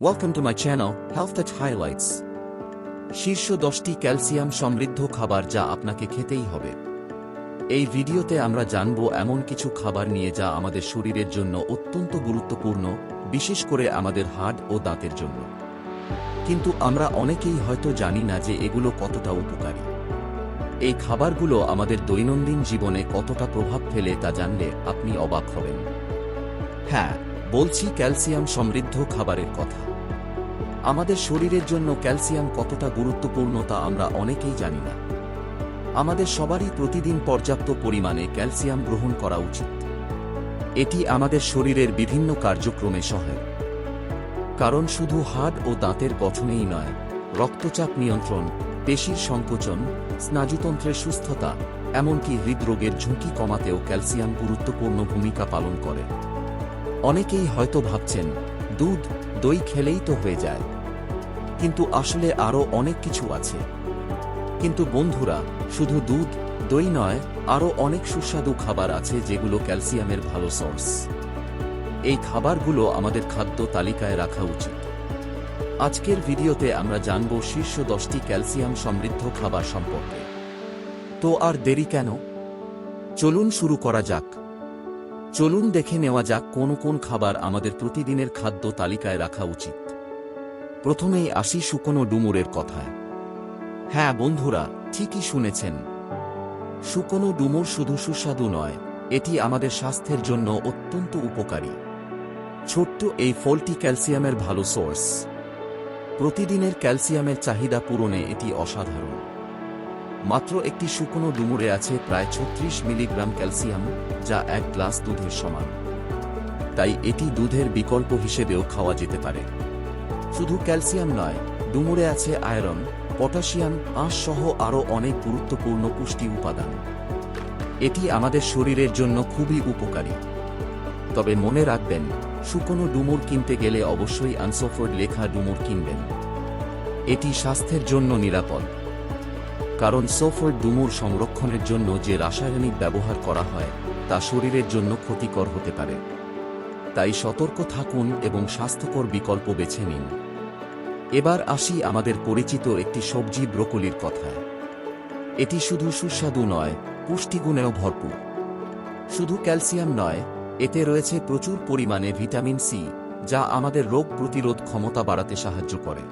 Welcome to my channel, Health Touch Highlights. শীর্ষ দশটি calcium সমৃদ্ধ খাবার যা আপনাকে খেতেই হবে। এই ভিডিওতে আমরা জানব এমন কিছু খাবার নিয়ে যা আমাদের শরীরের জন্য অত্যন্ত গুরুত্বপূর্ণ বিশেষ করে আমাদের হাড় ও দাঁতের জন্য। কিন্তু আমরা অনেকেই হয়তো জানি না যে এগুলো কতটা উপকারী। এই খাবারগুলো আমাদের দৈনন্দিন জীবনে কতটা প্রভাব ফেলে তা জানলে আপনি অবাক হবেন। হ্যাঁ বলছি ক্যালসিয়াম সমৃদ্ধ খাবারের কথা। আমাদের শরীরের জন্য ক্যালসিয়াম কতটা গুরুত্বপূর্ণ তা আমরা অনেকেই জানি না। আমাদের সবারই প্রতিদিন পর্যাপ্ত পরিমাণে ক্যালসিয়াম গ্রহণ করা উচিত। এটি আমাদের শরীরের বিভিন্ন কার্যক্রমে সহায়ক। কারণ শুধু হাড় ও দাঁতের গঠনেই নয়, রক্তচাপ নিয়ন্ত্রণ, পেশির সংকোচন, স্নায়ুতন্ত্রের সুস্থতা, এমনকি হৃদরোগের ঝুঁকি কমাতেও ক্যালসিয়াম গুরুত্বপূর্ণ ভূমিকা পালন করে। অনেকেই হয়তো ভাবছেন, দুধ দই খেলেই তো হয়ে যায়। কিন্তু আসলে আরও অনেক কিছু আছে। কিন্তু বন্ধুরা, শুধু দুধ, দই নয় আরও অনেক সুস্বাদু খাবার আছে যেগুলো ক্যালসিয়ামের ভালো সোর্স। এই খাবারগুলো আমাদের খাদ্য তালিকায় রাখা উচিত। আজকের ভিডিওতে আমরা জানব শীর্ষ দশটি ক্যালসিয়াম সমৃদ্ধ খাবার সম্পর্কে। তো আর দেরি কেন? চলুন শুরু করা যাক। চলুন দেখে নেওয়া যাক কোন কোন খাবার আমাদের প্রতিদিনের খাদ্য তালিকায় রাখা উচিত। প্রথমেই আসি শুকনো ডুমুরের কথায়। হ্যাঁ বন্ধুরা, ঠিকই শুনেছেন। শুকনো ডুমুর শুধু সুস্বাদু নয়, এটি আমাদের স্বাস্থ্যের জন্য অত্যন্ত উপকারী। ছোট্ট এই ফলটি ক্যালসিয়ামের ভালো সোর্স। প্রতিদিনের ক্যালসিয়ামের চাহিদা পূরণে এটি অসাধারণ। মাত্র একটি শুকনো ডুমুরে আছে প্রায় ছত্রিশ মিলিগ্রাম ক্যালসিয়াম, যা এক গ্লাস দুধের সমান। তাই এটি দুধের বিকল্প হিসেবেও খাওয়া যেতে পারে। শুধু ক্যালসিয়াম নয়, ডুমুরে আছে আয়রন, পটাশিয়াম আঁশ সহ আরও অনেক গুরুত্বপূর্ণ পুষ্টি উপাদান। এটি আমাদের শরীরের জন্য খুবই উপকারী। তবে মনে রাখবেন, শুকনো ডুমুর কিনতে গেলে অবশ্যই আনসোফোর্ড লেখা ডুমুর কিনবেন। এটি স্বাস্থ্যের জন্য নিরাপদ। কারণ সোফোর্ড ডুমুর সংরক্ষণের জন্য যে রাসায়নিক ব্যবহার করা হয়, তা শরীরের জন্য ক্ষতিকর হতে পারে। তাই সতর্ক থাকুন এবং স্বাস্থ্যকর বিকল্প বেছে নিন। এবার আসি আমাদের পরিচিত একটি সবজি ব্রোকলির কথায় এটি শুধু সুস্বাদু নয়, পুষ্টিগুণেও ভরপুর। শুধু ক্যালসিয়াম নয়, এতে রয়েছে প্রচুর পরিমাণে ভিটামিন সি, যা আমাদের রোগ প্রতিরোধ ক্ষমতা বাড়াতে সাহায্য করে।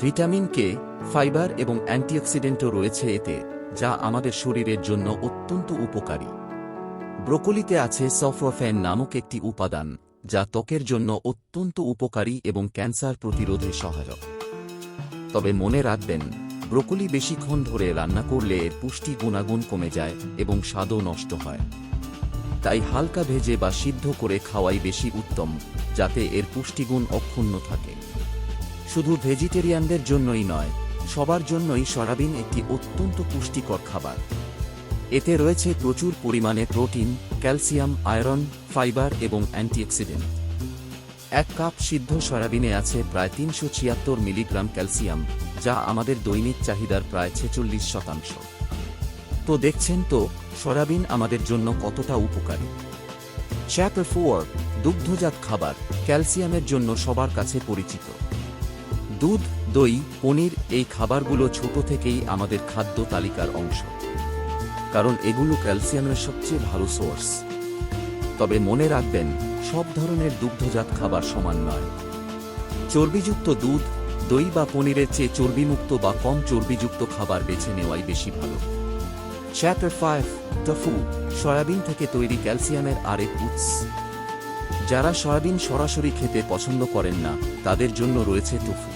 ভিটামিন কে ফাইবার এবং অ্যান্টিঅক্সিডেন্টও রয়েছে এতে, যা আমাদের শরীরের জন্য অত্যন্ত উপকারী। ব্রোকলিতে আছে সফোফেন নামক একটি উপাদান, যা ত্বকের জন্য অত্যন্ত উপকারী এবং ক্যান্সার প্রতিরোধে সহায়ক। তবে মনে রাখবেন, ব্রোকলি বেশিক্ষণ ধরে রান্না করলে এর পুষ্টি গুণাগুণ কমে যায় এবং স্বাদও নষ্ট হয়। তাই হালকা ভেজে বা সিদ্ধ করে খাওয়াই বেশি উত্তম, যাতে এর পুষ্টিগুণ অক্ষুণ্ণ থাকে। শুধু ভেজিটেরিয়ানদের জন্যই নয় সবার জন্যই সয়াবিন একটি অত্যন্ত পুষ্টিকর খাবার। এতে রয়েছে প্রচুর পরিমাণে প্রোটিন, ক্যালসিয়াম, আয়রন, ফাইবার এবং অ্যান্টিঅক্সিডেন্ট। এক কাপ সিদ্ধ সয়াবিনে আছে প্রায় তিনশো ছিয়াত্তর মিলিগ্রাম ক্যালসিয়াম, যা আমাদের দৈনিক চাহিদার প্রায় ছেচল্লিশ শতাংশ। তো দেখছেন তো, সয়াবিন আমাদের জন্য কতটা উপকারী? চ্যাপ্টার ফোর দুগ্ধজাত খাবার, ক্যালসিয়ামের জন্য সবার কাছে পরিচিত। দুধ, দই, পনির এই খাবারগুলো ছোট থেকেই আমাদের খাদ্য তালিকার অংশ। কারণ এগুলো ক্যালসিয়ামের সবচেয়ে ভালো সোর্স। তবে মনে রাখবেন, সব ধরনের দুগ্ধজাত খাবার সমান নয়। চর্বিযুক্ত দুধ, দই বা পনিরের চেয়ে চর্বিমুক্ত বা কম চর্বিযুক্ত খাবার বেছে নেওয়াই বেশি ভালো। চ্যাপ্টার ফাইভ টফু সয়াবিন থেকে তৈরি ক্যালসিয়ামের আরেক উৎস। যারা সয়াবিন সরাসরি খেতে পছন্দ করেন না, তাদের জন্য রয়েছে টফু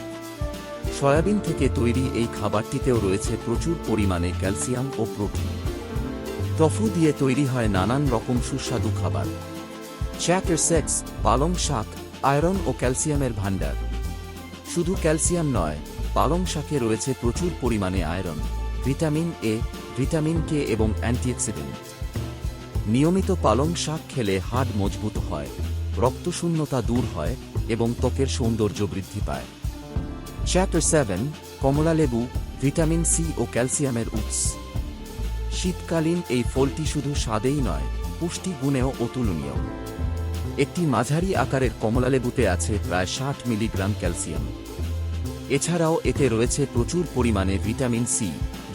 সয়াবিন থেকে তৈরি এই খাবারটিতেও রয়েছে প্রচুর পরিমাণে ক্যালসিয়াম ও প্রোটিন। টফু দিয়ে তৈরি হয় নানান রকম সুস্বাদু খাবার। চ্যাটার সেক্স পালং শাক, আয়রন ও ক্যালসিয়ামের ভাণ্ডার। শুধু ক্যালসিয়াম নয়, পালং শাকে রয়েছে প্রচুর পরিমাণে iron, vitamin A, vitamin K এবং অ্যান্টিঅক্সিডেন্ট। নিয়মিত পালং শাক খেলে হাড় মজবুত হয়, রক্তশূন্যতা দূর হয় এবং ত্বকের সৌন্দর্য বৃদ্ধি পায়। চ্যাপ্টার সেভেন কমলালেবু ভিটামিন সি ও ক্যালসিয়ামের উৎস। শীতকালীন এই ফলটি শুধু স্বাদেই নয়, পুষ্টি গুণেও অতুলনীয়। একটি মাঝারি আকারের কমলালেবুতে আছে প্রায় ষাট মিলিগ্রাম ক্যালসিয়াম। এছাড়াও এতে রয়েছে প্রচুর পরিমাণে ভিটামিন সি,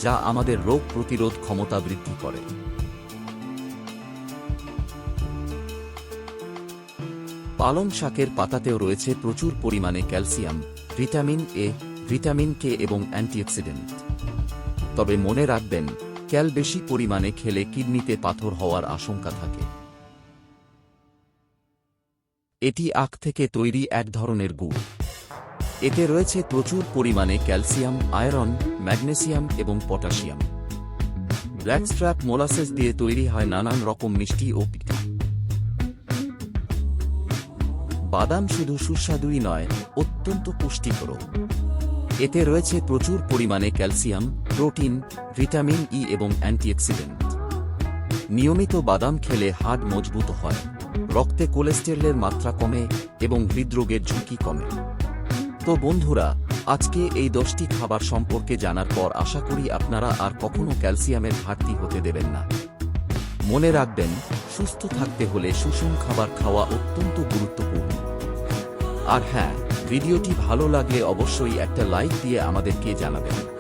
যা আমাদের রোগ প্রতিরোধ ক্ষমতা বৃদ্ধি করে। পালং শাকের পাতাতেও রয়েছে প্রচুর পরিমাণে calcium. Vitamin A, vitamin K এবং অ্যান্টিঅক্সিডেন্ট। তবে মনে রাখবেন, ক্যাল বেশি পরিমাণে খেলে কিডনিতে পাথর হওয়ার আশঙ্কা থাকে। এটি আখ থেকে তৈরি এক ধরনের গুড়। এতে রয়েছে প্রচুর পরিমাণে ক্যালসিয়াম, আয়রন, ম্যাগনেসিয়াম এবং পটাশিয়াম। ব্ল্যাক স্ট্র্যাপ মোলাসেস দিয়ে তৈরি হয় নানান রকম মিষ্টি ও পিঠা। বাদাম শুধু সুস্বাদুই নয়, অত্যন্ত পুষ্টিকর এতে রয়েছে প্রচুর পরিমাণে ক্যালসিয়াম, প্রোটিন, ভিটামিন ই এবং অ্যান্টিঅক্সিডেন্ট। নিয়মিত বাদাম খেলে হাড় মজবুত হয়, রক্তে কোলেস্টেরলের মাত্রা কমে এবং হৃদরোগের ঝুঁকি কমে। তো বন্ধুরা, আজকে এই দশটি খাবার সম্পর্কে জানার পর আশা করি আপনারা আর কখনো ক্যালসিয়ামের ঘাটতি হতে দেবেন না। মনে রাখবেন সুস্থ থাকতে হলে সুষম খাবার খাওয়া অত্যন্ত গুরুত্বপূর্ণ। আর হ্যাঁ ভিডিওটি ভালো লাগলে অবশ্যই একটা লাইক দিয়ে আমাদেরকে জানাবেন।